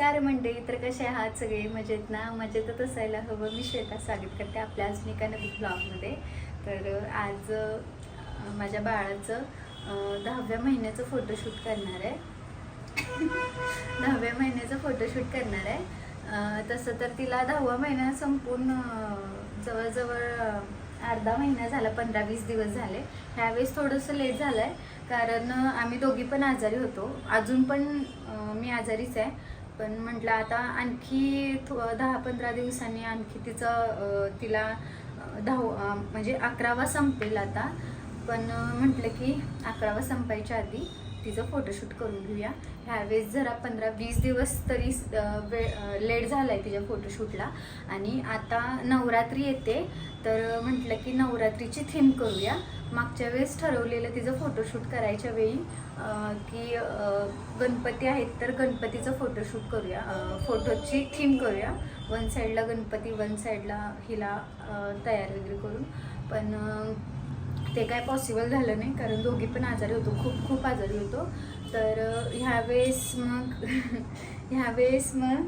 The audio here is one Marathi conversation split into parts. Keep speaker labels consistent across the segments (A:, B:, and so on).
A: नमस्कार मंडळी तर कसे आहात सगळे? मजेत ना? मजेतच असायला हवं. मी श्वेता स्वागत करते आपल्या अजून एका नवीन ब्लॉगमध्ये तर आज माझ्या बाळाचं दहाव्या महिन्याचं फोटोशूट करणार आहे. दहाव्या महिन्याचं फोटोशूट करणार आहे. तसं तर तिला दहावा महिना संपून जवळजवळ अर्धा महिना झाला पंधरा वीस दिवस झाले. ह्यावेळेस थोडंसं लेट झालं आहे कारण आम्ही दोघी पण आजारी होतो. अजून पण मी आजारीच आहे. पण म्हटलं आता आणखी थो- दहा पंधरा दिवसांनी आणखी तिचं तिला अं, दहाव म्हणजे अकरावा संपेल आता. पण म्हटलं की अकरावा संपायच्या आधी तिचं फोटोशूट करून घेऊया. ह्यावेळेस जरा पंधरा वीस दिवस तरी वेळ लेट झाला आहे तिच्या फोटोशूटला आणि आता नवरात्री येते. तर म्हटलं की नवरात्रीची थीम करूया. मागच्या वेळेस ठरवलेलं तिचं फोटोशूट करायच्या वेळी की गणपती आहेत तर गणपतीचं फोटोशूट करूया. फोटोची थीम करूया. वन साईडला गणपती वन साईडला हिला तयार वगैरे करून. पण ते काय पॉसिबल झालं नाही कारण दोघी पण आजारी होतो खूप खूप आजारी होतो. तर ह्यावेळेस मग ह्यावेळेस मग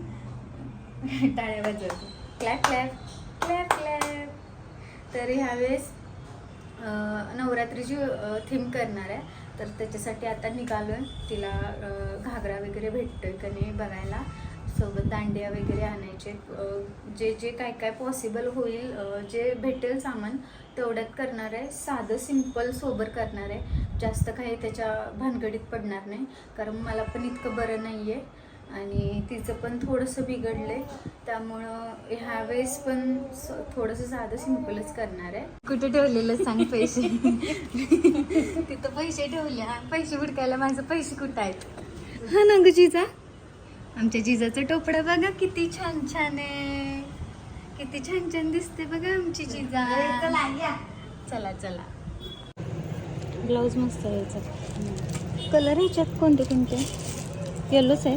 A: टाळ्या वाजवतो. Clap clap clap clap. तर ह्यावेळेस नवरात्रीची थीम करणार आहे तर त्याच्यासाठी आता निघालो आहे तिला घागरा वगैरे भेटतो आहे का नाही बघायला. सोबत दांडिया वगैरे आणायचे. जे जे काय काय पॉसिबल होईल जे भेटेल सामान तेवढ्यात करणार आहे. साधं सिंपल सोबर करणार आहे. जास्त काही त्याच्या भानगडीत पडणार नाही. कारण मला पण इतकं बरं नाही आहे आणि तिचं पण थोडंसं बिघडलंय. त्यामुळं ह्या वेळेस पण स- थोडंसं साधं सिम्पलच करणार आहे. कुठे ठेवलेलं सांग पैसे? तिथं पैसे ठेवले. हा पैसे हुडकायला माझं पैसे कुठं आहेत? हा ना ग जिजा आमच्या जिजाचं टोपडं बघा किती छान छान आहे. किती छान छान दिसते बघा आमची जिजा. चला चला. ब्लाऊज मस्त आहे याचा. कलर ह्याच्यात कोणते कोणते? येलोच आहे.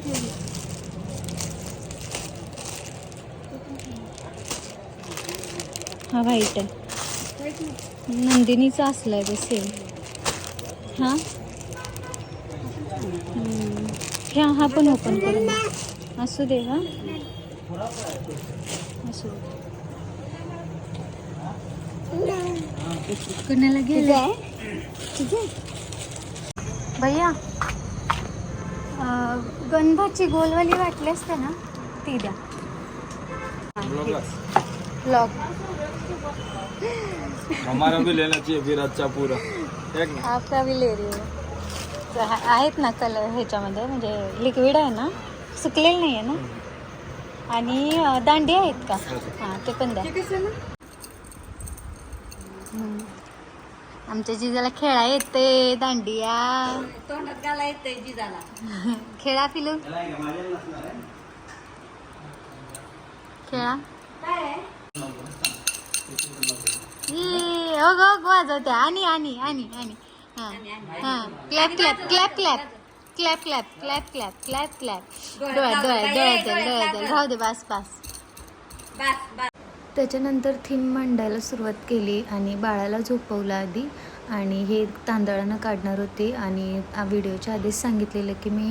A: हा व्हाईट आहे. नंदिनीचा असला आहे सेम हा? ह्या हा पण ओपन करून दे. असू दे हा असू दे कुणाला गेलं भैया अं, गंधाची गोलवाली वाटली असते ना? ती द्या
B: हमारा भी लेना चाहिए अच्छा पूरा।
A: आपका भी ले रही हा- आहेत ना कलर ह्याच्यामध्ये म्हणजे लिक्विड आहे ना सुकलेलं नाही आहे ना? आणि दांडी आहेत का? हां ते पण द्या. आमच्या जिजाला खेळा येते दांडिया.
C: तोंडात घाला येते जिजाला.
A: खेळा पिलू. खेळा. ये, ओग वाजवते आणि आणि आणि आणि. हा. हा. Clap clap clap clap clap clap clap clap clap. Clap डोळ्यात डोळ्यात डोळ्यात डोळ्यात राहू दे बस बस.
C: बस बस.
A: त्याच्यानंतर थीम मांडायला सुरुवात केली आणि बाळाला झोपवलं आधी. आणि हे तांदळानं काढणार होते आणि व्हिडिओच्या आधीच सांगितलेलं की मी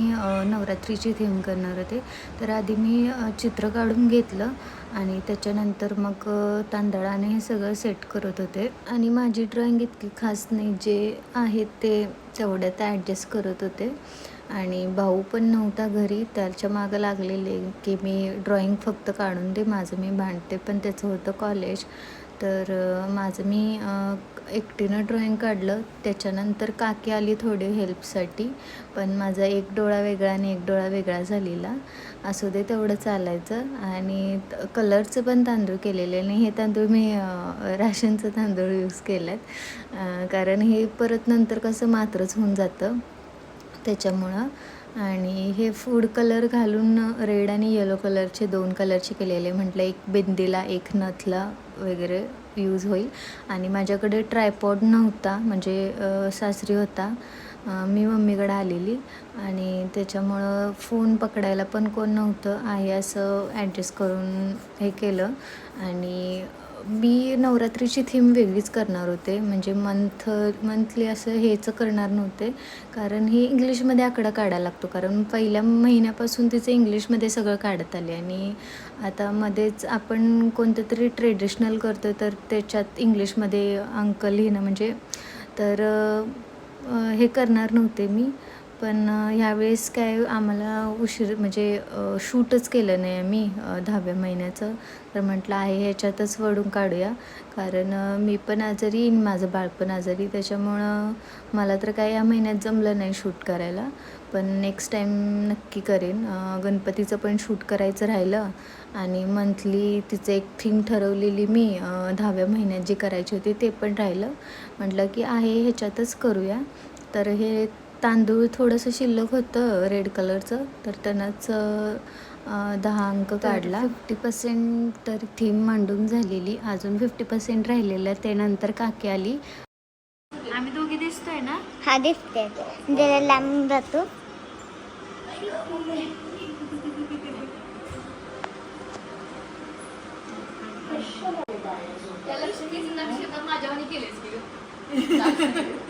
A: नवरात्रीची थीम करणार होते. तर आधी मी चित्र काढून घेतलं आणि त्याच्यानंतर मग तांदळाने हे सगळं सेट करत होते. आणि माझी ड्रॉइंग इतकी खास नाही जे आहेत ते तेवढ्यात ॲडजस्ट करत होते. आणि भाऊ पण नव्हता घरी त्याच्या मागं लागलेले की मी ड्रॉइंग फक्त काढून दे माझं मी भांडते. पण त्याचं होतं कॉलेज तर माझं मी एकटीनं ड्रॉइंग काढलं. त्याच्यानंतर काकी आली थोडी हेल्पसाठी पण माझा एक डोळा वेगळा आणि एक डोळा वेगळा झालेला. असू दे तेवढं चालायचं. आणि कलरचं पण तांदूळ केलेले. आणि हे तांदूळ मी राशनचं तांदूळ यूज केलं आहेत कारण हे परत नंतर कसं मात्रच होऊन जातं. त्याच्यामुळं. आणि हे फूड कलर घालून रेड आणि येलो कलरचे दोन कलरचे केलेले. म्हटलं एक बिंदीला एक नथला वगैरे यूज होईल. आणि माझ्याकडे ट्रायपॉड नव्हता म्हणजे सासरी होता. मी मम्मीकडे आलेली. आणि त्याच्यामुळं फोन पकडायला पण कोण नव्हतं. आहे असं ॲडजस्ट करून हे केलं. आणि मी नवरात्रीची थीम वेगळीच करणार होते. म्हणजे मंथ मंथली असं हेच करणार नव्हते. कारण ही इंग्लिशमध्ये आकडा काढायला लागतो. कारण पहिल्या महिन्यापासून तिचं इंग्लिशमध्ये सगळं काढत आले. आणि आता मध्येच आपण कोणतं तरी ट्रेडिशनल करतो तर त्याच्यात इंग्लिशमध्ये अंक लिहिणं म्हणजे तर हे करणार नव्हते मी. पण ह्यावेळेस काय आम्हाला उशीर म्हणजे शूटच केलं नाही आम्ही दहाव्या महिन्याचं. तर म्हटलं आहे ह्याच्यातच वडून काढूया. कारण मी पण आजारी येईन माझं बाळपण आजारी त्याच्यामुळं मला तर काय या महिन्यात जमलं नाही शूट करायला. पण नेक्स्ट टाईम नक्की करेन. गणपतीचं पण शूट करायचं राहिलं. आणि मंथली तिचं एक थीम ठरवलेली मी दहाव्या महिन्यात जी करायची होती ते पण राहिलं. म्हटलं की आहे ह्याच्यातच करूया. तर हे तांदूळ थोडंसं शिल्लक होतं रेड कलरचं तर त्यांनाच दहा अंक काढला. फिफ्टी पर्सेंट तर थीम मांडून झालेली. अजून फिफ्टी पर्सेंट राहिलेलं. त्यानंतर काकी आली. आम्ही दोघी दिसतोय ना?
D: हा दिसते. जरा लांब जातो.
C: नाही हलायचं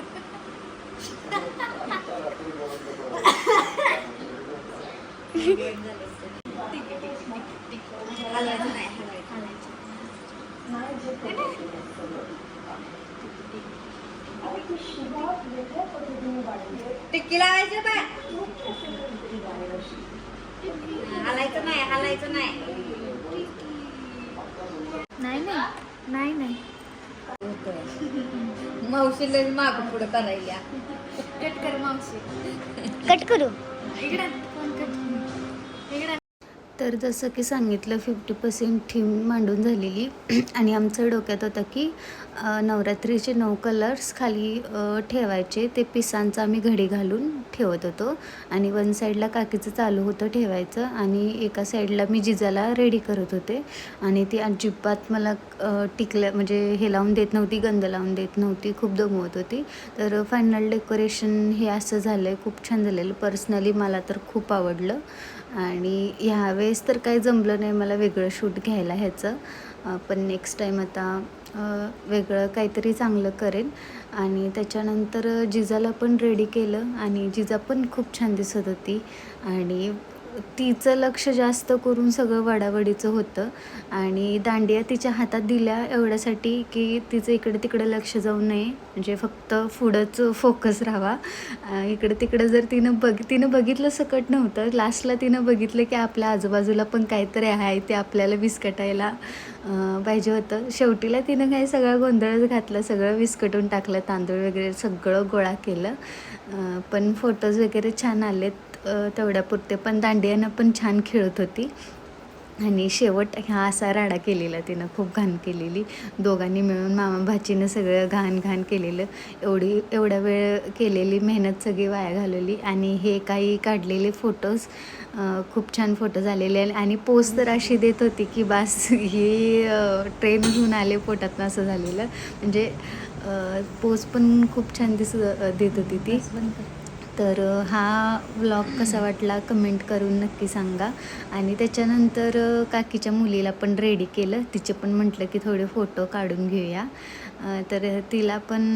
C: टिक्की लावायची बाय. हलायचं नाही हलायचं नाही.
A: नाही नाही नाही नाही.
C: मावशीला माग पुढं करायला.
A: कट कर मावशी.
D: कट करू?
A: इकडे. फोन कट तर जसं की सांगितलं फिफ्टी पर्सेंट थीम मांडून झालेली. आणि आमचं डोक्यात होतं की नवरात्रीचे नऊ कलर्स खाली ठेवायचे. ते पिसांचं आम्ही घडी घालून ठेवत होतो. आणि वन साईडला काकीचं चालू होतं ठेवायचं आणि एका साईडला मी जिजाला रेडी करत होते. आणि ती अजिबात मला टिकल्या टिकलं म्हणजे हे लावून देत नव्हती गंध लावून देत नव्हती खूप दमवत होती. तर फायनल डेकोरेशन हे असं झालं आहे खूप छान झालेलं. पर्सनली मला तर खूप आवडलं. आणि ह्यावेळेस तर काही जमलं नाही मला वेगळं शूट घ्यायला ह्याचं. पण नेक्स्ट टाईम आता वेगळं काहीतरी चांगलं करेन. आणि त्याच्यानंतर जिजाला पण रेडी केलं आणि जिजा पण खूप छान दिसत होती. आणि तिचं लक्ष जास्त करून सगळं वडावडीचं होतं. आणि दांडिया तिच्या हातात दिल्या एवढ्यासाठी की तिचं इकडे तिकडे लक्ष जाऊ नये. म्हणजे फक्त पुढंच फोकस राहावा. इकडे तिकडे जर तिनं बघ तिनं बघितलं सकट नव्हतं. लास्टला तिनं बघितलं की आपल्या आजूबाजूला पण काहीतरी आहे. ते आपल्याला विस्कटायला पाहिजे होतं. शेवटीला तिनं काही सगळा गोंधळच घातला. सगळं विस्कटून टाकलं. तांदूळ वगैरे सगळं गोळा केलं. पण फोटोज वगैरे छान आलेत. तेवढ्यापुरते पण दांडियानं पण छान खेळत होती. आणि शेवट हा असा राडा केलेला तिनं खूप घाण केलेली. दोघांनी मिळून मामा भाचीनं सगळं घाण घाण केलेलं. एवढी एवढ्या वेळ केलेली मेहनत सगळी वाया घालवली. आणि हे काही काढलेले फोटोज खूप छान फोटो झालेले. आहे आणि पोज तर अशी देत होती की बास ही ट्रेन घेऊन आले पोटातनं असं झालेलं. म्हणजे पोज पण खूप छान दिस देत होती ती. तर हा व्लॉग कसा वाटला कमेंट करून नक्की सांगा. आणि त्याच्यानंतर काकीच्या मुलीला पण रेडी केलं. तिचे पण म्हटलं की थोडे फोटो काढून घेऊया. तर तिला पण